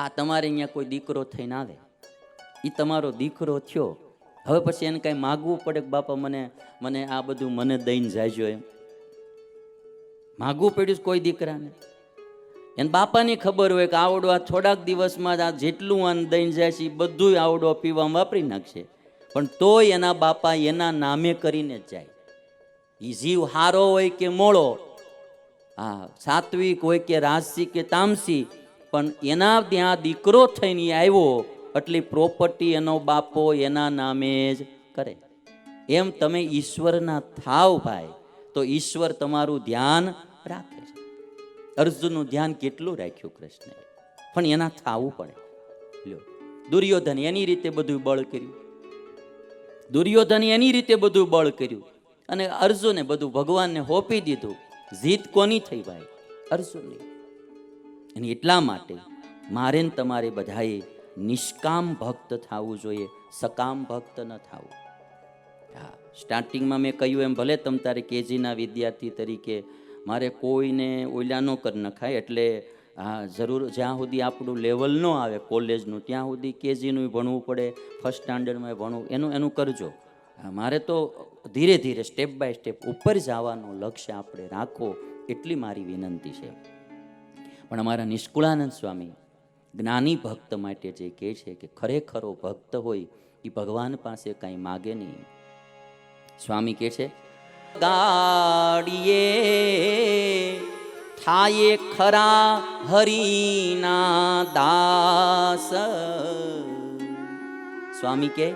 આ તમારે અહીંયા કોઈ દીકરો થઈને આવે. એ તમારો દીકરો થયો. હવે પછી એને કાંઈ માગવું પડે કે બાપા મને મને આ બધું મને દઈને જાયજો એમ. માગવું પડ્યું કોઈ દીકરાને? એને બાપાની ખબર હોય કે આવડો આ થોડાક દિવસમાં આ જેટલું આને દઈને જાય છે એ બધું આવડો પીવામાં વાપરી નાખશે. પણ તોય એના બાપા એના નામે કરીને જ જાય. એ જીવ હારો હોય કે મોળો હા સાત્વિક હોય કે રાજસી કે તામસી પણ એના ત્યાં દીકરો થઈને આવ્યો એટલી પ્રોપર્ટી એનો બાપો એના નામે જ કરે. એમ તમે ઈશ્વરના થાવ ભાઈ, તો ઈશ્વર તમારું ધ્યાન રાખે છે. અર્જુનનું ધ્યાન કેટલું રાખ્યું કૃષ્ણએ પણ એના થાવું પડે. લ્યો, દુર્યોધન એની રીતે બધું બળ કર્યું. દુર્યોધન એની રીતે બધું બળ કર્યું. અને અર્જુને બધું ભગવાનને હોપી દીધું. જીત કોની થઈ ભાઈ? અર્જુનની. અને એટલા માટે મારે ને તમારે બધાએ નિષ્કામ ભક્ત થવું જોઈએ, સકામ ભક્ત ન થવું. હા સ્ટાર્ટિંગમાં મેં કહ્યું એમ, ભલે તમ તારે કેજીના વિદ્યાર્થી તરીકે મારે કોઈને ઓલા ન કરી નખાય, એટલે હા, જરૂર જ્યાં સુધી આપણું લેવલ ન આવે કોલેજનું, ત્યાં સુધી કેજીનું ભણવું પડે ફર્સ્ટ સ્ટાન્ડર્ડમાં ભણવું, એનું એનું કરજો. મારે તો ધીરે ધીરે સ્ટેપ બાય સ્ટેપ ઉપર જવાનો લક્ષ્ય આપણે રાખો એટલી મારી વિનંતી છે. પણ અમારા નિષ્કુળાનંદ સ્વામી જ્ઞાની ભક્ત માટે જે કહે છે કે ખરેખરો ભક્ત હોય, એ ભગવાન પાસે કાંઈ માગે નહીં. સ્વામી કહે છે, ગાડીએ થાય ખરા હરિના દાસ. સ્વામી કે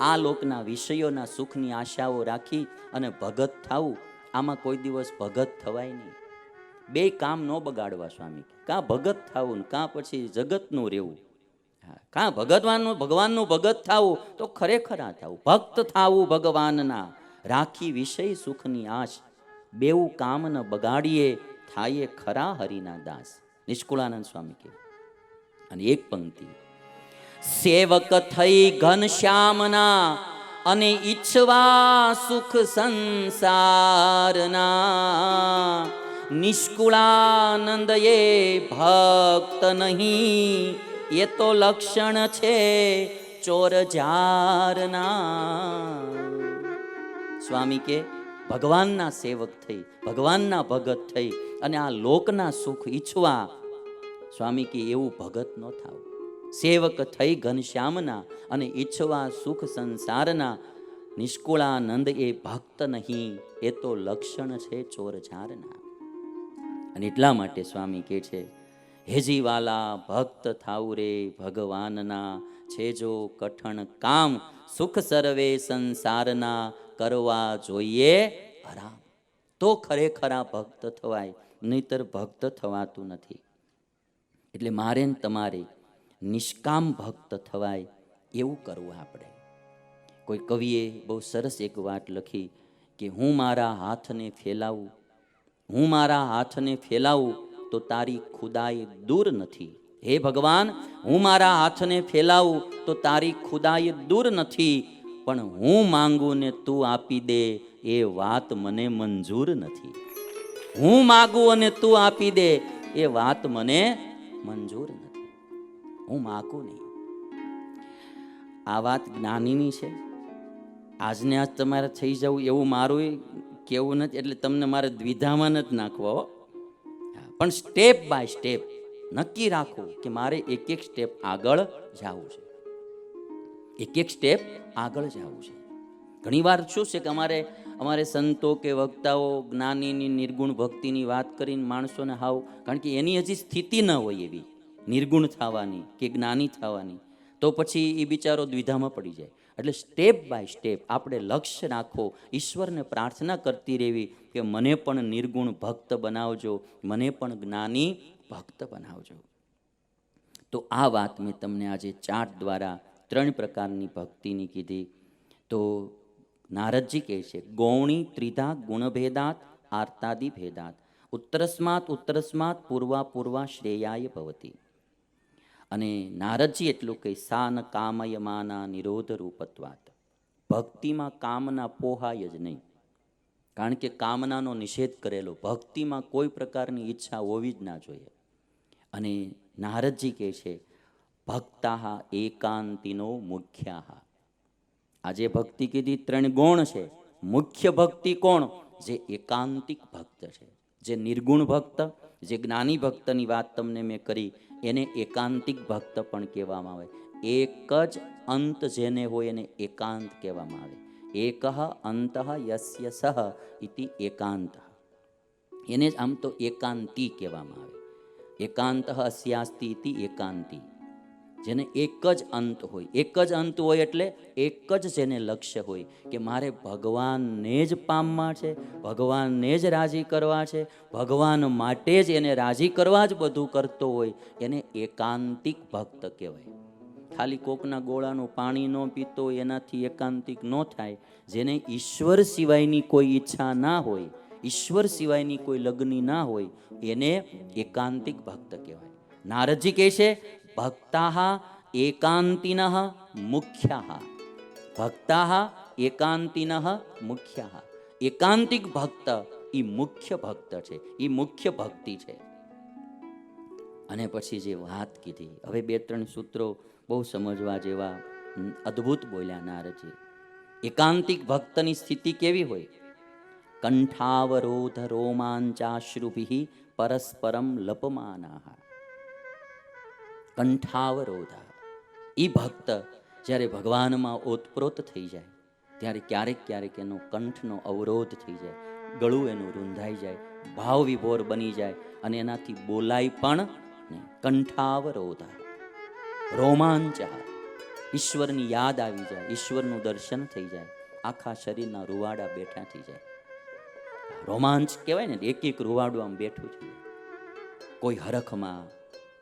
આ લોકના વિષયોના સુખની આશાઓ રાખી અને ભગત થવું આમાં કોઈ દિવસ ભગત થવાય નહીં. બે કામ ન બગાડવા સ્વામી. કે. ભગત થવું કાં પછી જગતનું રહેવું. કાં ભગતવાનનું, ભગવાનનું ભગત થવું તો ખરેખર આ થવું. ભક્ત થવું ભગવાનના. રાખી વિષય સુખની આશ. બેવું કામ ન બગાડીએ થાય ખરા હરિના દાસ. નિષ્કુળાનંદ સ્વામી કે અને એક પંક્તિ. સેવક થઈ ઘનશ્યામના અને ઈચ્છવા સુખ સંસારના. નિષ્કુળાનંદ એ ભક્ત નહીં. એ તો લક્ષણ છે ચોર જારના. સ્વામી કે, ભગવાનના સેવક થઈ, ભગવાનના ભગત થઈ અને આ લોકના સુખ ઈચ્છવા. સ્વામી કે, એવું ભગત ન થાવ. સેવક થઈ ઘનશ્યામના અને ઈચ્છવા સુખ સંસારના. નિષ્કુળાનંદ એ ભક્ત નહીં. એ તો લક્ષણ છે ચોર ઝારના અને એટલા માટે સ્વામી કહે છે હેજીવાલા ભક્ત થાવ રે, ભગવાનના છે જો કઠણ કામ, સુખ સર્વે સંસારના કરવા જોઈએ આરામ તો ખરેખરા ભક્ત થવાય, નહીતર ભક્ત થવાતું નથી. એટલે મારે ને તમારે નિષ્કામ ભક્ત થવાય એવું કરવું આપણે. કોઈ કવિએ બહુ સરસ એક વાત લખી કે, હું મારા હાથને ફેલાવું હું મારા હાથને ફેલાવું તો તારી ખુદાઈ દૂર નથી. હે ભગવાન, હું મારા હાથને ફેલાવું તો તારી ખુદાઈ દૂર નથી. પણ હું માંગું ને તું આપી દે એ વાત મને મંજૂર નથી. હું માગું અને તું આપી દે એ વાત મને મંજૂર નથી. હું માગું નહીં. આ વાત જ્ઞાનીની છે. આજને આજ તમારે થઈ જવું એવું મારું કેવું નથી એટલે તમને મારે દ્વિધામાં નથી નાખવા પણ સ્ટેપ બાય સ્ટેપ નક્કી રાખો કે મારે એક એક સ્ટેપ આગળ જવું છે. એક એક સ્ટેપ આગળ જવું છે. ઘણીવાર શું છે કે અમારે અમારે સંતો કે વક્તાઓ જ્ઞાનીની નિર્ગુણ ભક્તિની વાત કરીને માણસોને હાવ, કારણ કે એની હજી સ્થિતિ ન હોય એવી, નિર્ગુણ થવાની કે જ્ઞાની થવાની, તો પછી એ બિચારો દ્વિધામાં પડી જાય. એટલે સ્ટેપ બાય સ્ટેપ આપણે લક્ષ્ય રાખો, ઈશ્વરને પ્રાર્થના કરતી રહેવી કે મને પણ નિર્ગુણ ભક્ત બનાવજો, મને પણ જ્ઞાની ભક્ત બનાવજો. તો આ વાત મેં તમને આજે ચાર્ટ દ્વારા ત્રણ પ્રકારની ભક્તિની કીધી. તો નારદજી કહે છે, ગૌણી ત્રિધા ગુણભેદાત આર્તાદિ ભેદાત ઉત્તરસ્માત ઉત્તરસ્માત પૂર્વા પૂર્વા શ્રેયાય ભવતી. અને નારદજી એટલું કે સાન કામયમાના નિરોધ રૂપત્વાત. ભક્તિમાં કામના પોહાય જ નહીં. કારણ કે કામનાનો નિષેધ કરેલો, ભક્તિમાં કોઈ પ્રકારની ઈચ્છા હોવી જ ના જોઈએ. અને નારદજી કહે છે, ભક્તાહા એકાંતિનો મુખ્યાહા. આજે ભક્તિ કીધી ત્રણ ગુણ છે. મુખ્ય ભક્તિ કોણ? જે એકાંતિક ભક્ત છે. જે નિર્ગુણ ભક્ત, જે જ્ઞાની ભક્તની વાત તમને મેં કરી એને એકાંતિક ભક્ત પણ કહેવામાં આવે. એક જ અંત જેને હોય એને એકાંત કહેવામાં આવે. એક અંત યસ્ય સહ ઇતિ એકાંત. એને જ આમ તો એકાંતિ કહેવામાં આવે. એકાંત અસ્યાસ્તિ એકાંતી. જેને એક જ અંત હોય. એક જ અંત હોય એટલે એક જ જેને લક્ષ્ય હોય કે મારે ભગવાનને જ પામવા છે, ભગવાનને જ રાજી કરવા છે, ભગવાન માટે જ એને રાજી કરવા જ બધું કરતો હોય, એને એકાંતિક ભક્ત કહેવાય. ખાલી કોકના ગોળાનું પાણી ન પીતો એનાથી એકાંતિક ન થાય. જેને ઈશ્વર સિવાયની કોઈ ઈચ્છા ના હોય, ઈશ્વર સિવાયની કોઈ લગ્ની ના હોય, એને એકાંતિક ભક્ત કહેવાય. નારદજી કહે છે ભક્તા એકાંતિન મુખ્યા ભક્તા એકાંતિન મુખ્યા એકાંતિક ભક્ત એ મુખ્ય ભક્ત છે એ મુખ્ય ભક્તિ છે અને પછી જે વાત કીધી, હવે બે ત્રણ સૂત્રો બહુ સમજવા જેવા અદ્ભુત બોલ્યા નારજી. એકાંતિક ભક્તની સ્થિતિ કેવી હોય? કંઠાવરોધ રોમાંચાશ્રુભિ પરસ્પરમ લપમાના કંઠાવરોધ એ ભક્ત જ્યારે ભગવાનમાં ઓતપ્રોત થઈ જાય, ત્યારે ક્યારેક ક્યારેક એનો કંઠનો અવરોધ થઈ જાય, ગળું એનું રૂંધાઈ જાય, ભાવ વિભોર બની જાય અને એનાથી બોલાય પણ કંઠાવરોધ રોમાંચ ઈશ્વરની યાદ આવી જાય, ઈશ્વરનું દર્શન થઈ જાય, આખા શરીરના રૂવાડા બેઠા થઈ જાય. રોમાંચ કહેવાય ને, એક એક રૂવાડું આમ બેઠું છે કોઈ હરખમાં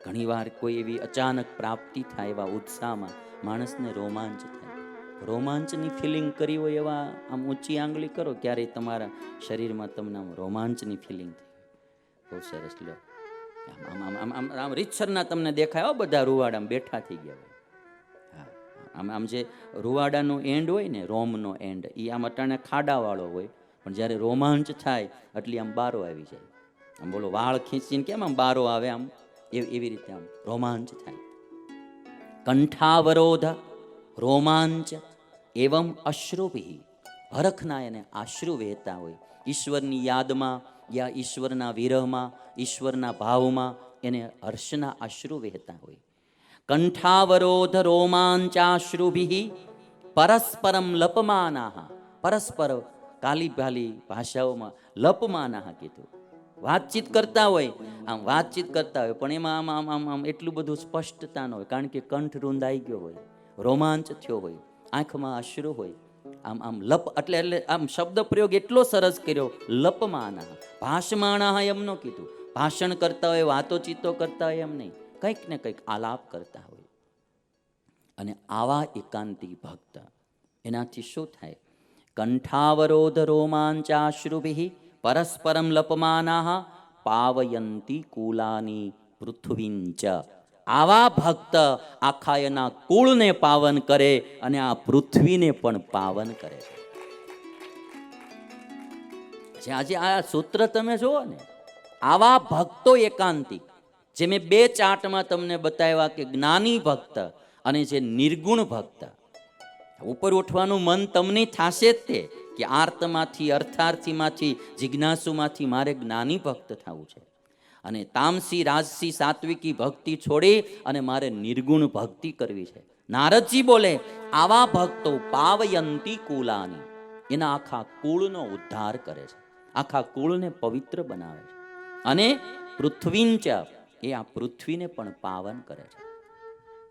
ઘણીવાર કોઈ એવી અચાનક પ્રાપ્તિ થાય એવા ઉત્સાહમાં માણસને રોમાંચ થાય. રોમાંચની ફિલિંગ કરી હોય એવા આમ ઊંચી આંગળી કરો, ક્યારેય તમારા શરીરમાં તમને આમ રોમાંચની ફિલિંગ થઈ બહુ સરસ લો આમ આમ આમ આમ આમ રીતસરના તમને દેખાય. બધા રૂવાડા આમ બેઠા થઈ ગયા હોય. આમ આમ જે રૂવાડાનો એન્ડ હોય ને, રોમનો એન્ડ એ આમ અટાણે ખાડાવાળો હોય. પણ જ્યારે રોમાંચ થાય, એટલે આમ બારો આવી જાય. આમ બોલો, વાળ ખીંચીને કેમ આમ બારો આવે આમ? એવી રીતે આમ રોમાંચ થાય. કંઠાવરોધ, રોમાંચ, એવમ અશ્રુભિ. હરખના એને આશ્રુ વહેતા હોય. ઈશ્વરની યાદમાં યા ઈશ્વરના વિરહમાં, ઈશ્વરના ભાવમાં એને હર્ષના આશ્રુ વહેતા હોય. કંઠાવરોધ, રોમાંચાશ્રુભિ, પરસ્પરમ લપમાના પરસ્પર કાલી ભાલી ભાષાઓમાં લપમાના કીધું વાતચીત કરતા હોય, આમ વાતચીત કરતા હોય, પણ એમાં આમ આમ આમ આમ એટલું બધું સ્પષ્ટતા ન હોય, કારણ કે કંઠ રૂંધાઈ ગયો હોય, રોમાંચ થયો હોય, આંખમાં અશ્રુ હોય, આમ આમ લપ, એટલે એટલે આમ શબ્દ પ્રયોગ એટલો સરસ કર્યો, લપમાના ભાષમાણા એમ ન કીધું, ભાષણ કરતા હોય, વાતો ચીતો કરતા હોય એમ નહીં, કંઈક ને કંઈક આલાપ કરતા હોય. અને આવા એકાંતી ભક્ત, એનાથી શું થાય? કંઠાવરોધ રોમાંચાશ્રુભિ પરસ્પરમ લપમાના પાવયંતી કુલાની પૃથ્વીંચ આવા ભક્ત આખા એના કુળને પાવન કરે અને આ પૃથ્વીને પણ પાવન કરે છે જે આજે આ સૂત્ર તમે જુઓ ને, આવા ભક્તો એકાંતિક, જે મેં બે ચાર્ટમાં તમને બતાવ્યા કે જ્ઞાની ભક્ત અને જે નિર્ગુણ ભક્ત, ઉપર ઉઠવાનું મન તમને થશે તે. કે આર્તમાંથી, અર્થાર્થીમાંથી, જિજ્ઞાસુમાંથી મારે જ્ઞાની ભક્ત થવું છે. અને તામસી, રાજસી, સાત્વિકી ભક્તિ છોડી અને મારે નિર્ગુણ ભક્તિ કરવી છે. નારદજી બોલે, આવા ભક્તો પાવયંતી કુલાની. એના આખા કુળનો ઉદ્ધાર કરે છે. આખા કુળને પવિત્ર બનાવે છે. અને પૃથ્વીંચ, એ આ પૃથ્વીને પણ પાવન કરે છે.